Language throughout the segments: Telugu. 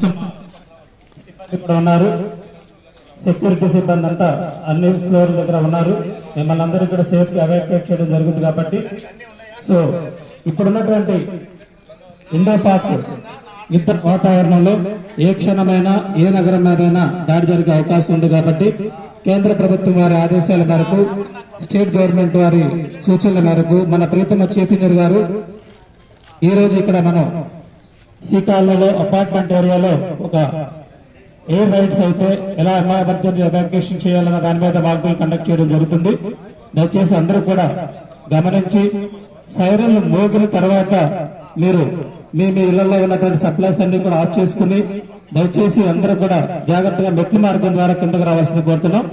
సిబ్బంది కూడా ఉన్నారు. సెక్యూరిటీ సిబ్బంది అంతా అన్ని ఫ్లోర్ దగ్గర ఉన్నారు. మిమ్మల్ని అందరూ కూడా సేఫ్గా ఎవాక్యుయేట్ చేయడం జరుగుతుంది కాబట్టి. సో ఇప్పుడున్నటువంటి ఇండో పాక్ యుద్ధ వాతావరణంలో ఏ క్షణమైనా ఏ నగరం మీదైనా దాడి జరిగే అవకాశం ఉంది కాబట్టి కేంద్ర ప్రభుత్వం వారి ఆదేశాల మేరకు స్టేట్ గవర్నమెంట్ వారి సూచనల మేరకు మన ప్రీతమ చీఫ్ ఇంజనీర్ గారు ఈ రోజు ఇక్కడ మనం శ్రీకాకుళంలో అపార్ట్మెంట్ ఏరియాలో ఒక ఎయిర్ రైడ్స్ అయితే ఎలా ఎమర్జెన్సీ ఎవాక్యుయేషన్ చేయాలన్న దాని మీద వాగ్దాలు కండక్ట్ చేయడం జరుగుతుంది. దయచేసి అందరూ కూడా గమనించి సైరన్లు మోగిన తర్వాత మీరు మీ మీ ఇళ్ళలో ఉన్నటువంటి సప్లైస్ అన్ని కూడా ఆఫ్ చేసుకుని దయచేసి అందరూ కూడా జాగ్రత్తగా మెట్ల మార్గం ద్వారా కిందకు రావాల్సింది కోరుతున్నాం.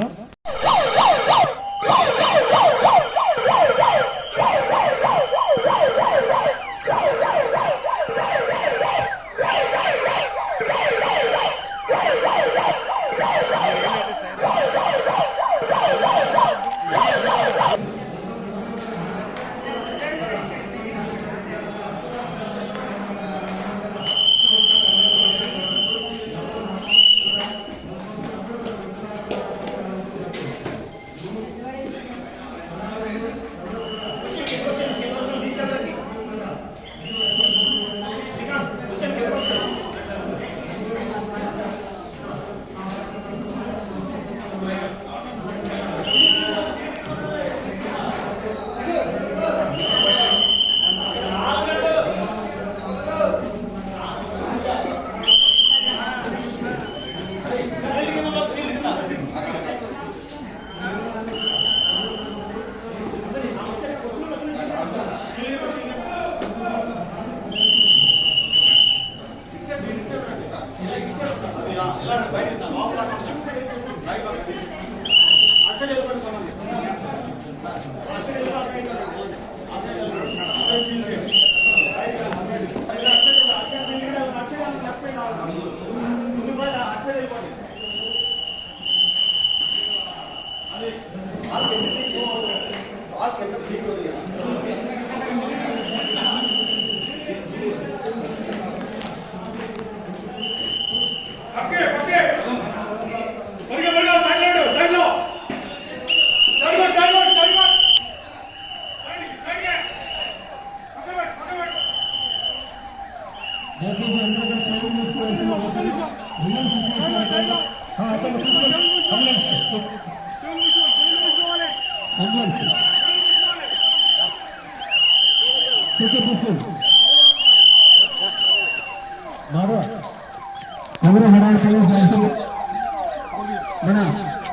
మన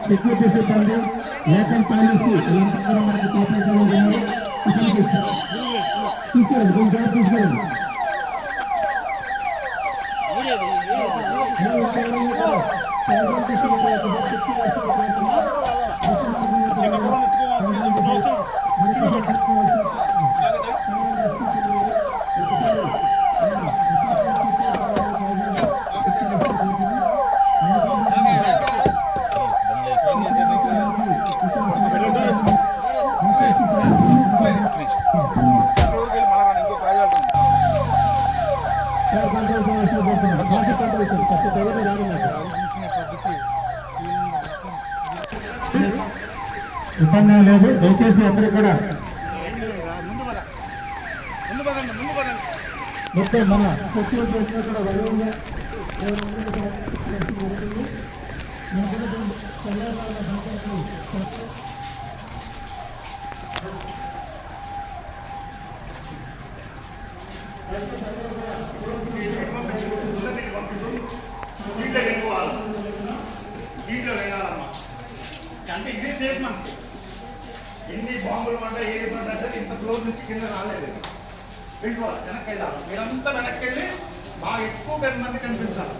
సెక్యూరిటీ సిబ్బంది లోకల్ పాలసీ వీళ్ళందరూ మనకి కోఆపరేట్ ఉన్నారు ఇక్కడికి తీసుకురండి కొంచెం జాగ్రత్త తీసుకురండి ఇబ్బంది ఏం లేదు. దయచేసి అందరూ కూడా మొత్తం మన సెక్యూరిటీ కూడా దీంట్లో వెళ్ళిపోవాలి దీంట్లో వెళ్ళాలమ్మా అంటే ఇదే సేఫ్ మనకి ఎన్ని బాంబులు పడ్డా ఏది పడ్డా సరే ఇంత ఫ్లోర్ నుంచి కింద రాలేదు వెళ్ళిపోవాలి వెనక్కి వెళ్ళాలి మీరంతా వెనక్కి వెళ్ళి బాగా ఎక్కువ పెద్ద మంది కనిపించాలి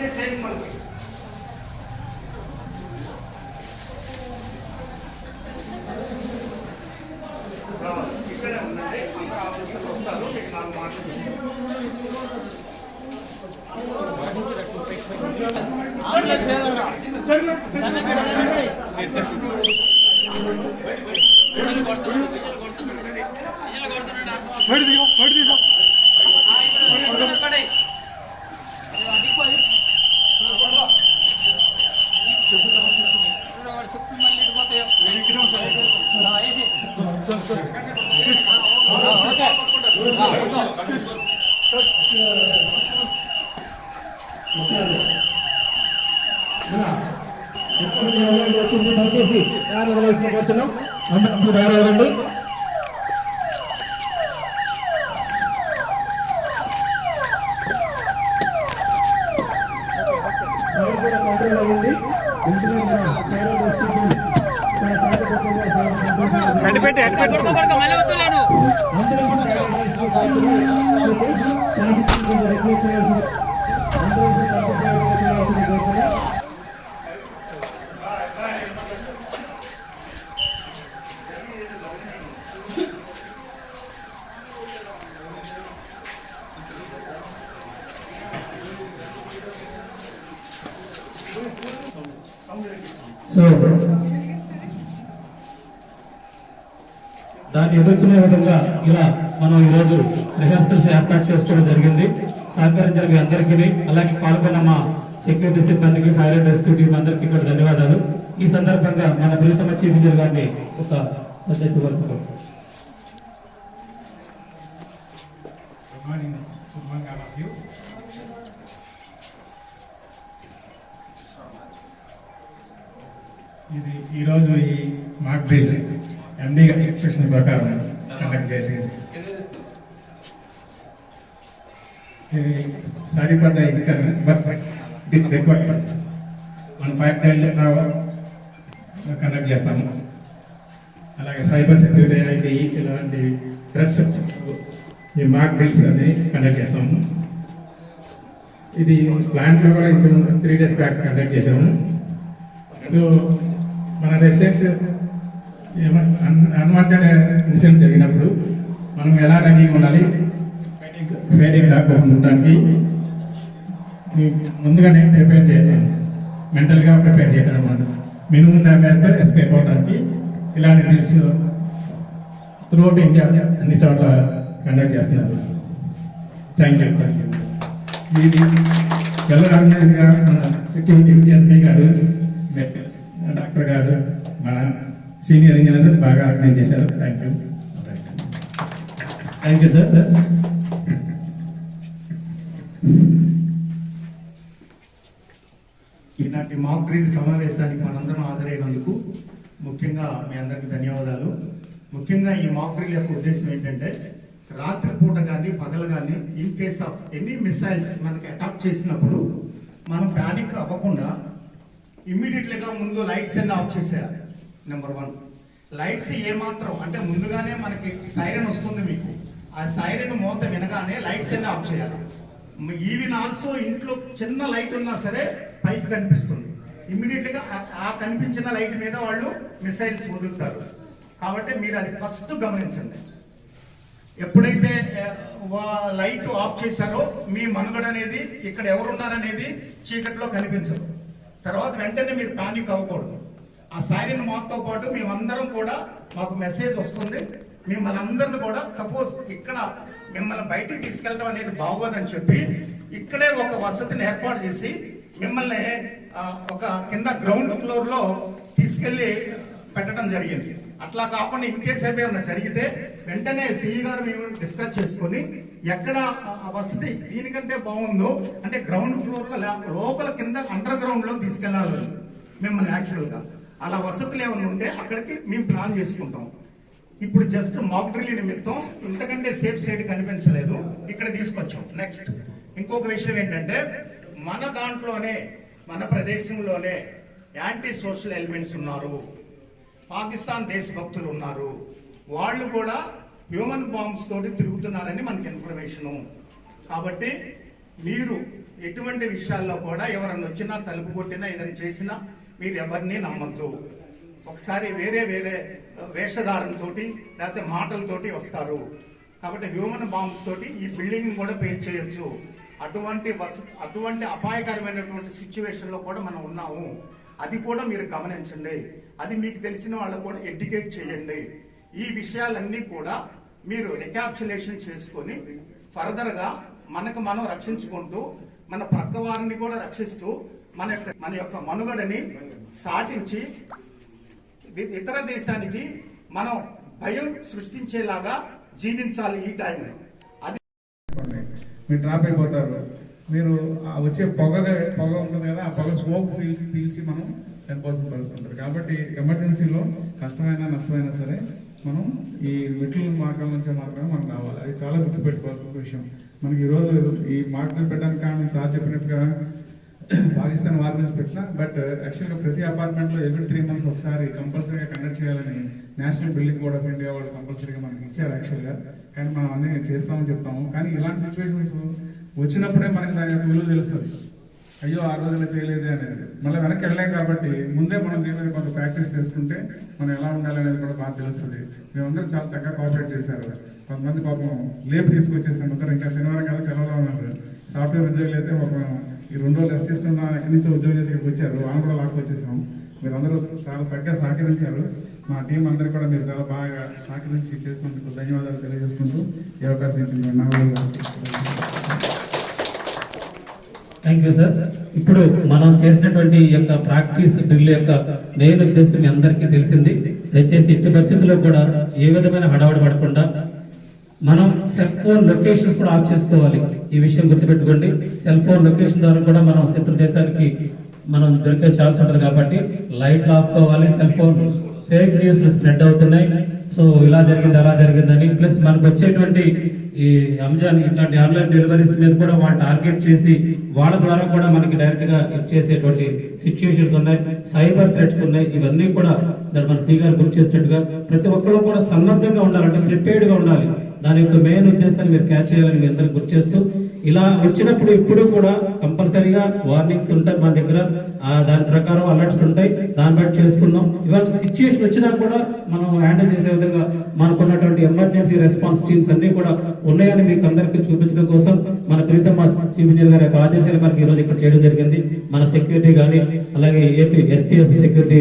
ఇదే సేఫ్ మనకి రావాలి. ఇక్కడే ఉండండి అందరూ ఆఫీసర్లు వస్తారు మీకు నాలుగు మాటలు బయట తీసుకో బయట తీసుకో వచ్చింది దయచేసి దారి వదలవలసిన కోరుతున్నాం అందరూ దారి వదలండి ఫైర్ కూడా కంట్రోల్ అయ్యింది వెంటనే మన ఫైర్ రెస్క్యూ మన కార్యకర్తలు ఫైర్ కంట్రోల్ చేయాలి. అడ్డు పెట్టి అడ్డు పెట్టి పడుకో పడుకో మళ్ళీ వద్దులేను అందరూ కూడా ఫైర్ రెస్క్యూ కార్యక్రమాలు ట్రాఫిక్ కొంచెం రిక్వెస్ట్ చేయాల్సింది అందరూ కూడా ట్రాఫిక్ జాగ్రత్తగా చేయాల్సింది కోరుతున్నాం సో దాన్ని ఎదుర్కొనే విధంగా ఇలా మనం ఈరోజు రిహార్సల్స్ ఏర్పాటు చేసుకోవడం జరిగింది. సహకరించిన మీ అందరికీ అలాగే పాల్గొన్న మా సెక్యూరిటీ సిబ్బందికి ఫైర్ అండ్ రెస్క్యూ టీం అందరికీ కూడా ధన్యవాదాలు. ఈ సందర్భంగా మన ప్రీతమ చీఫ్ ఇంజనీర్ గారిని ఒక సందేశ ఇవ్వాల్సింది Good morning, good morning all of you. ఇది ఈరోజు ఈ మాక్ డ్రిల్ ఎండి ఇన్స్ట్రక్షన్ ప్రకారం కండక్ట్ చేసింది ఇది. సరిపడ్డ ఇన్కరెన్స్ బట్ రిక్వైర్మెంట్ మనం ఫైవ్ టైల్ కండక్ట్ చేస్తాము. అలాగే సైబర్ సెక్యూరిటీ ఐటీ ఇలాంటి థ్రెట్స్ ఈ మాక్ డ్రిల్స్ అని కండక్ట్ చేస్తాము. ఇది ప్లాంట్లో కూడా ఇంత త్రీ డేస్ బ్యాక్ కండక్ట్ చేసాము సో మన రెసిడెంట్స్ అన్వాంటెడ్ ఇన్సిడెంట్ జరిగినప్పుడు మనం ఎలా రెడీగా ఉండాలి? ఫైటింగ్ కాకుండా ఉండడానికి ముందుగానే ప్రిపేర్ చేయటం మెంటల్గా ప్రిపేర్ చేయటం అనమాట మినిమం డ్యామేజ్తో ఎస్కేప్ అవడానికి ఇలాంటి డ్రిల్స్ త్రూఅవుట్ ఇండియా అన్ని చోట్ల కండక్ట్ చేస్తున్నారు. థ్యాంక్ యూ థ్యాంక్ యూ ఇది వెల్ మన సెక్యూరిటీ ఎస్పీ గారు డాక్టర్ గారు మన సీనియర్ ఇంజనీర్ బాగా ఆర్గనైజ్ చేశారు. Thank you thank you sir. ఈనాటి మాక్ డ్రిల్ సమావేశానికి మనందరం హాజరైనందుకు ముఖ్యంగా మీ అందరికీ ధన్యవాదాలు. ముఖ్యంగా ఈ మాక్ డ్రిల్ యొక్క ఉద్దేశం ఏంటంటే రాత్రిపూట కానీ పగలు కానీ in case of any missiles మనకి అటాక్ చేసినప్పుడు మనం ప్యానిక్ అవ్వకుండా ఇమ్మీడియట్లీగా ముందు లైట్స్ అన్ని ఆఫ్ చేసేయాలి. నెంబర్ వన్ లైట్స్ ఏమాత్రం అంటే ముందుగానే మనకి సైరన్ వస్తుంది మీకు. ఆ సైరన్ మోత వినగానే లైట్స్ అన్ని ఆఫ్ చేయాలి. ఈవెన్ ఆల్సో ఇంట్లో చిన్న లైట్ ఉన్నా సరే పైకి కనిపిస్తుంది. ఇమ్మీడియట్గా ఆ- కనిపించిన లైట్ మీద వాళ్ళు మిసైల్స్ వదులుతారు. కాబట్టి మీరు అది ఫస్ట్ గమనించండి. ఎప్పుడైతే వా- లైట్ ఆఫ్ చేశారో మీ మనుగడ అనేది ఇక్కడ ఎవరున్నారనేది చీకట్లో కనిపించదు. తర్వాత వెంటనే మీరు పానిక్ అవ్వకూడదు. ఆ సారీని మాతో పాటు మేమందరం కూడా మాకు మెసేజ్ వస్తుంది. మిమ్మల్ని అందరిని కూడా సపోజ్ ఇక్కడ మిమ్మల్ని బయటికి తీసుకెళ్ళడం అనేది బాగోదని చెప్పి ఇక్కడే ఒక వసతిని ఏర్పాటు చేసి మిమ్మల్ని ఒక కింద గ్రౌండ్ ఫ్లోర్లో తీసుకెళ్ళి పెట్టడం జరిగింది. అట్లా కాకుండా ఇన్ కేసు ఏమైనా జరిగితే వెంటనే సిఈ గారు మేము డిస్కస్ చేసుకొని ఎక్కడ వసతి దీనికంటే బాగుందో అంటే గ్రౌండ్ ఫ్లోర్ లోపల కింద అండర్ గ్రౌండ్లో తీసుకెళ్ళాలి మిమ్మల్ని యాక్చువల్గా. అలా వసతులు ఏమైనా ఉంటే అక్కడికి మేము ప్లాన్ చేసుకుంటాం. ఇప్పుడు జస్ట్ మాక్ డ్రిల్ నిమిత్తం ఇంతకంటే సేఫ్ సైడ్ కనిపించలేదు. ఇక్కడ తీసుకొచ్చాం. నెక్స్ట్ ఇంకొక విషయం ఏంటంటే మన దాంట్లోనే మన ప్రదేశంలోనే యాంటీ సోషల్ ఎలిమెంట్స్ ఉన్నారు. పాకిస్తాన్ దేశభక్తులు ఉన్నారు. వాళ్ళు కూడా హ్యూమన్ బాంబ్స్ తోటి తిరుగుతున్నారని మనకి ఇన్ఫర్మేషన్. కాబట్టి మీరు ఎటువంటి విషయాల్లో కూడా ఎవరన్నా వచ్చినా తలుపు కొట్టినా ఏదైనా చేసినా మీరు ఎవరిని నమ్మద్దు. ఒకసారి వేరే వేరే వేషధారంతో లేకపోతే మాటలతోటి వస్తారు. కాబట్టి హ్యూమన్ బాంబ్స్ తోటి ఈ బిల్డింగ్ కూడా పేల్చేయచ్చు. అటువంటి వస అటువంటి అపాయకరమైనటువంటి సిచ్యువేషన్లో కూడా మనం ఉన్నాము. అది కూడా మీరు గమనించండి. అది మీకు తెలిసిన వాళ్ళకు కూడా ఎడ్యుకేట్ చేయండి. ఈ విషయాలన్నీ కూడా మీరు రికాప్చులేషన్ చేసుకొని ఫర్దర్గా మనకు మనం రక్షించుకుంటూ మన ప్రక్క వారిని కూడా రక్షిస్తూ మన యొక్క మన యొక్క మనుగడని సాటించి ఇతర దేశానికి మనం భయం సృష్టించేలాగా జీవించాలి ఈ టైం అది మీరు డ్రాప్ అయిపోతారు. మీరు వచ్చే పొగ పొగ ఉంటుంది కదా ఆ పొగ స్మోక్ పీల్చి పీల్చి మనం చనిపోవాల్సిన పరిస్థితి ఉంటుంది. కాబట్టి ఎమర్జెన్సీలో కష్టమైనా నష్టమైనా సరే మనం ఈ మెట్ల మార్గం నుంచి మాత్రమే మనం రావాలి. అది చాలా గుర్తుపెట్టుకోవాల్సిన విషయం. మనకి ఈరోజు ఈ మార్గం పెట్టడానికి కారణం సార్ చెప్పినట్టుగా పాకిస్తాన్ వారి నుంచి పెట్టిన బట్ యాక్చువల్గా ప్రతి అపార్ట్మెంట్లో ఎవ్రీ త్రీ మంత్స్ ఒకసారి కంపల్సరీగా కండక్ట్ చేయాలని national building board of India వాళ్ళు కంపల్సరీగా మనకి ఇచ్చారు యాక్చువల్గా. కానీ మనం అన్నీ చేస్తామని చెప్తాము. కానీ ఇలాంటి సిచ్యువేషన్స్ వచ్చినప్పుడే మనకి దాని యొక్క విలువ తెలుస్తుంది. అయ్యో ఆ రోజున చేయలేదు అనేది. మళ్ళీ వెనక్కి వెళ్ళలేం కాబట్టి ముందే మనం దీని మీద కొంత ప్రాక్టీస్ చేసుకుంటే మనం ఎలా ఉండాలి అనేది కూడా బాగా తెలుస్తుంది. మేమందరం చాలా చక్కగా కోఆపరేట్ చేశారు. కొంతమంది పాపం లేపు తీసుకొచ్చేసాం అందరూ ఇంకా శనివారం కదా సెలవులో ఉన్నారు. సాఫ్ట్వేర్ ఉద్యోగులు అయితే ఒక ఈ రెండు రోజులు ఎస్ తీసుకున్న ఎక్కడి నుంచో ఉద్యోగం చేసి ఇక్కడికి వచ్చారు. వాళ్ళు కూడా లాక్కొచ్చేసాం మీరందరూ చాలా చక్కగా సహకరించారు. మా టీం అందరూ కూడా మీరు చాలా బాగా సహకరించి చేసినందుకు ధన్యవాదాలు తెలియజేసుకుంటూ ఈ అవకాశం ఇచ్చింది థ్యాంక్ యూ సార్ ఇప్పుడు మనం చేసినటువంటి యొక్క ప్రాక్టీస్ డ్రిల్ యొక్క మెయిన్ ఉద్దేశం మీ అందరికీ తెలిసింది. దయచేసి ఇట్టి పరిస్థితుల్లో కూడా ఏ విధమైన హడావడి పడకుండా మనం సెల్ ఫోన్ లొకేషన్స్ కూడా ఆఫ్ చేసుకోవాలి. ఈ విషయం గుర్తుపెట్టుకోండి. సెల్ ఫోన్ లొకేషన్ ద్వారా కూడా మనం శత్రు దేశానికి మనం దొరికే ఛాన్స్ ఉంటుంది కాబట్టి లైట్లు ఆపుకోవాలి. Cell phone fake news spread అవుతున్నాయి. సో ఇలా జరిగింది అలా జరిగిందని ప్లస్ మనకు వచ్చేటువంటి ఈ అంజాన్ ఇట్లాంటి ఆన్లైన్ డెలివరీస్ మీద కూడా వాళ్ళు టార్గెట్ చేసి వాళ్ళ ద్వారా కూడా మనకి డైరెక్ట్గా ఇచ్చేసేటువంటి సిచ్యుయేషన్స్ ఉన్నాయి. సైబర్ థ్రెట్స్ ఉన్నాయి. ఇవన్నీ కూడా దాన్ని మన శ్రీ గారు గుర్తు చేసినట్టుగా ప్రతి ఒక్కరూ కూడా సన్నద్ధంగా ఉండాలంటే ప్రిపేర్డ్గా ఉండాలి. దాని యొక్క మెయిన్ ఉద్దేశాన్ని మీరు క్యాచ్ చేయాలని మీ అందరికి గుర్తు చేస్తూ ఇలా వచ్చినప్పుడు ఇప్పుడు కూడా కంపల్సరీగా వార్నింగ్స్ ఉంటాయి మన దగ్గర. దాని ప్రకారం అలర్ట్స్ ఉంటాయి. దాన్ని బట్టి చేసుకుందాం. ఇవాళ సిచ్యుయేషన్ వచ్చినా కూడా మనం హ్యాండిల్ చేసే విధంగా మనకున్నటువంటి ఎమర్జెన్సీ రెస్పాన్స్ టీమ్స్ అన్ని కూడా ఉన్నాయని మీకు అందరికీ చూపించడం కోసం మన ప్రీతమ్మ మా గారి యొక్క ఆదేశాలు మనకి ఈ రోజు ఇక్కడ చేయడం జరిగింది. మన సెక్యూరిటీ కానీ అలాగే AP SPF security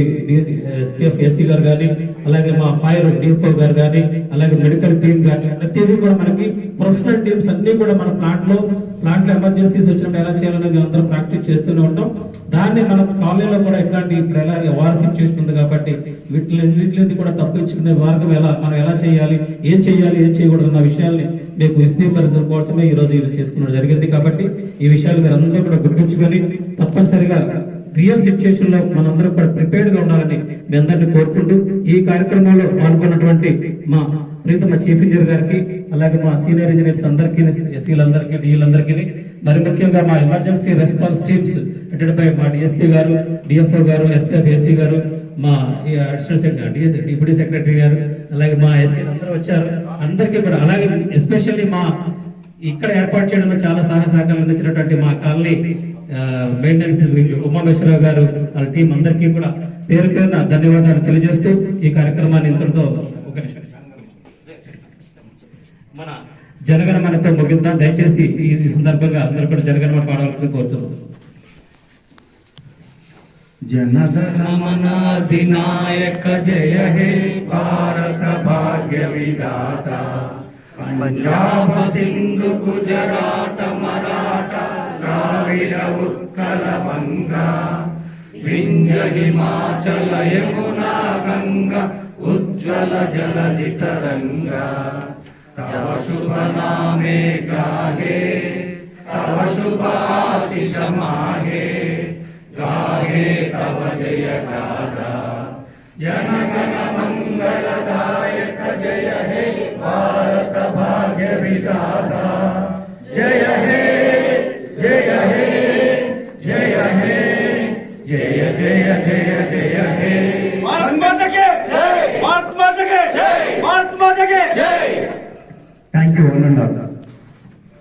SPF SC గారు కానీ అలాగే మా ఫైర్ డిఎఫ్ఓ గారు కానీ అలాగే మెడికల్ టీం కానీ ప్రతిదీ కూడా మనకి ప్రొఫెషనల్ టీమ్స్ అన్ని కూడా మన ప్లాంట్లో ప్లాంట్లో ఎమర్జెన్సీస్ వచ్చినప్పుడు ఎలా చేయాలనేది అందరం ప్రాక్టీస్ చేస్తూనే ఉంటాం. దాన్ని మనం కాలనీలో కూడా ఎట్లాంటి ఇప్పుడు ఎలా వార్ సిచ్యువేషన్ ఉంది కాబట్టి వీటిని వీటిని కూడా తప్పించుకునే మార్గం ఎలా మనం ఎలా చేయాలి ఏం చేయాలి ఏం చేయకూడదు అన్న విషయాల్ని మీకు విశదీకరించడం కోసమే ఈ రోజు ఇలా చేసుకున్నది జరిగింది కాబట్టి ఈ విషయాలు మీరు అందరూ కూడా గుర్తుంచుకొని తప్పనిసరిగా రియల్ సిచ్యువేషన్లో మనందరం కూడా ప్రిపేర్డ్గా ఉండాలని మీ అందరినీ కోరుకుంటూ ఈ కార్యక్రమంలో పాల్గొన్నటువంటి మా ప్రీతమ చీఫ్ ఇంజనీర్ గారికి అలాగే మా సీనియర్ ఇంజనీర్స్ అందరికీ ఎస్సీలందరికీ డీలందరికీ మరి ముఖ్యంగా మా emergency response teams headed by మా డిఎస్పీ గారు డిఎఫ్ఓ గారు ఎస్పీఎఫ్ ఏసీ గారు మా ఈ అడిషనల్ సెక్రటరీ డిప్యూటీ సెక్రటరీ గారు అలాగే మా ఎస్సీ అందరూ వచ్చారు. అందరికీ కూడా అలాగే ఎస్పెషల్లీ మా ఇక్కడ ఏర్పాటు చేయడంలో చాలా సహాయ సహకారాలు అందించినటువంటి మా కాలనీ మెయింటెనెన్స్ ఉమామేశ్వరరావు గారు వాళ్ళ టీం అందరికీ కూడా పేరు పేరున ధన్యవాదాలు తెలియజేస్తూ ఈ కార్యక్రమాన్ని ఇంతటితో మన జనగణమనతో ముగిద్దాం. దయచేసి ఈ సందర్భంగా అందరూ కూడా జనగణమన పాడవలసింది కోరుతున్నాం. జనగణమన అధినాయక జయ హే భారత భాగ్య విధాత. సింధు గుజరాత మరాఠ ద్రావిడ ఉత్కల వంగ. వింధ్య హిమాచల యమునా గంగ ఉజ్వల జలధి తరంగ तव शुभ नामे गाहे तव शुभाशिष मागे गाहे तव जय गाथा जन गण मंगलदायक जय हे भारत भाग्य विदाता